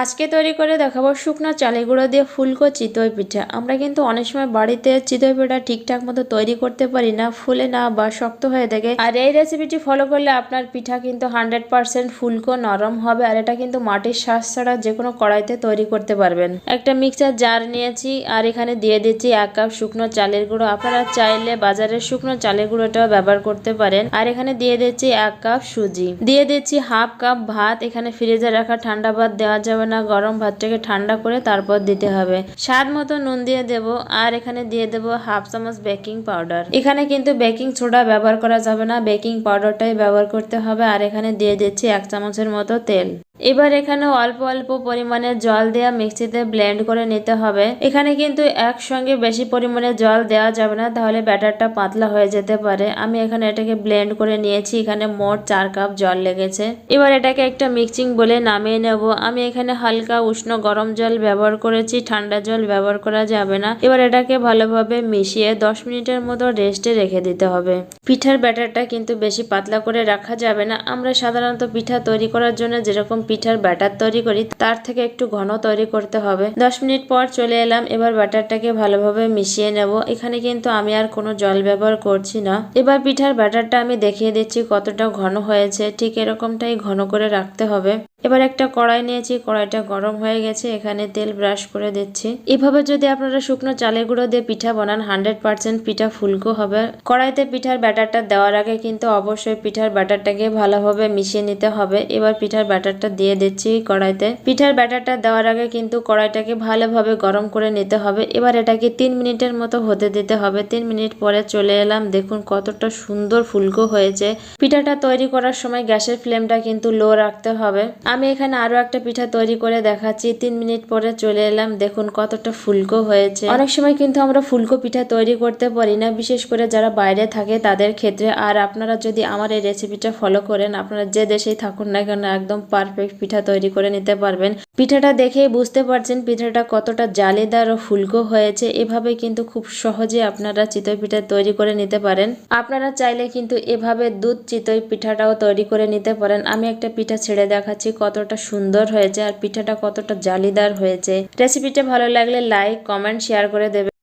আজকে তৈরি করে দেখাবো শুকনো চালের গুঁড়ো দিয়ে ফুলকো চিতই পিঠা। আমরা কিন্তু অনেক সময় বাড়িতে চিতই পিঠা ঠিকঠাক মতো তৈরি করতে পারি না, ফুলে না বা শক্ত হয়ে থাকে। আর এই রেসিপিটি ফলো করলে আপনার পিঠা কিন্তু হান্ড্রেড পার্সেন্ট ফুলকো নরম হবে আর এটা কিন্তু মাটির শ্বাস ছাড়া যে কোনো কড়াইতে তৈরি করতে পারবেন। একটা মিক্সার জার নিয়েছি আর এখানে দিয়ে দিচ্ছি এক কাপ শুকনো চালের গুঁড়ো। আপনারা চাইলে বাজারের শুকনো চালের গুঁড়োটাও ব্যবহার করতে পারেন। আর এখানে দিয়ে দিচ্ছি এক কাপ সুজি। দিয়ে দিচ্ছি হাফ কাপ ভাত। এখানে ফ্রিজে রাখা ঠান্ডা ভাত দেওয়া যাবে না, গরম ভাতটাকে ঠান্ডা করে তারপর দিতে হবে। স্বাদ মতো নুন দিয়ে দেব, আর এখানে দিয়ে দেব হাফ চামচ বেকিং পাউডার। এখানে কিন্তু বেকিং সোডা ব্যবহার করা যাবে না, বেকিং পাউডারটাই ব্যবহার করতে হবে, আর এখানে দিয়ে দিচ্ছি এক চামচের মতো তেল। এবার এখানে অল্প অল্প পরিমাণে জল দেওয়া মিক্সিতে ব্লেন্ড করে নিতে হবে। এখানে কিন্তু একসঙ্গে বেশি পরিমাণে জল দেওয়া যাবে না, তাহলে ব্যাটারটা পাতলা হয়ে যেতে পারে। আমি এখানে এটাকে ব্লেন্ড করে নিয়েছি, এখানে মোট চার কাপ জল লেগেছে। এবার এটাকে একটা মিক্সিং বলে নামিয়ে নেব। আমি এখানে হালকা উষ্ণ গরম জল ব্যবহার করেছি, ঠান্ডা জল ব্যবহার করা যাবে না। এবার এটাকে ভালোভাবে মিশিয়ে দশ মিনিটের মতো রেস্টে রেখে দিতে হবে। পিঠার ব্যাটারটা কিন্তু বেশি পাতলা করে রাখা যাবে না। আমরা সাধারণত পিঠা তৈরি করার জন্য যেরকম পিঠার ব্যাটার তৈরি করি, তার থেকে একটু ঘন তৈরি করতে হবে। দশ মিনিট পর চলে এলাম, এবার ব্যাটারটাকে ভালোভাবে মিশিয়ে নেব। এখানে কিন্তু আমি আর কোনো জল ব্যবহার করছি না। এবার পিঠার ব্যাটারটা আমি দেখিয়ে দিচ্ছি কতটা ঘন হয়েছে, ঠিক এরকমটাই ঘন করে রাখতে হবে। এবার একটা কড়াই নিয়েছি, কড়াইটা গরম হয়ে গেছে, এখানে তেল ব্রাশ করে দিচ্ছি। এভাবে যদি আপনারা শুকনো চালের গুঁড়ো দিয়ে পিঠা বানান হান্ড্রেড পার্সেন্ট পিঠা ফুলকো হবে। কড়াইতে পিঠার ব্যাটারটা দেওয়ার আগে কিন্তু অবশ্যই পিঠার ব্যাটারটাকে ভালোভাবে মিশিয়ে নিতে হবে। এবার পিঠার ব্যাটারটা দিয়ে দিচ্ছি কড়াইতে। পিঠার ব্যাটারটা দেওয়ার আগে কিন্তু কড়াইটাকে ভালোভাবে গরম করে নিতে হবে। এবার এটাকে তিন মিনিটের মতো হতে দিতে হবে। তিন মিনিট পরে চলে এলাম, দেখুন কতটা সুন্দর ফুলকো হয়েছে। পিঠাটা তৈরি করার সময় গ্যাসের ফ্লেমটা কিন্তু লো রাখতে হবে। আমি এখানে আরও একটা পিঠা তৈরি করে দেখাচ্ছি। তিন মিনিট পরে চলে এলাম। দেখুন কতটা ফুলকো হয়েছে। অনেক সময় কিন্তু আমরা ফুলকো পিঠা তৈরি করতে পারি না। বিশেষ করে যারা বাইরে থাকে, তাদের ক্ষেত্রে। আর আপনারা যদি আমার এই রেসিপিটা ফলো করেন, আপনারা যে দেশেই থাকুন না কেন, একদম পারফেক্ট পিঠা তৈরি করে নিতে পারবেন। পিঠাটা দেখেই বুঝতে পারছেন পিঠাটা কতটা জালিদার ও ফুলকো হয়েছে। এভাবে কিন্তু খুব সহজে আপনারা চিতই পিঠা তৈরি করে নিতে পারেন। আপনারা চাইলে কিন্তু এভাবে দুধ চিতই পিঠাটাও তৈরি করে নিতে পারেন। আমি একটা পিঠা ছেড়ে দেখাচ্ছি। কতটা সুন্দর হয়েছে আর পিঠাটা কতটা জালিদার হয়েছে। রেসিপিটা ভালো লাগলে লাইক কমেন্ট শেয়ার করে দেবে।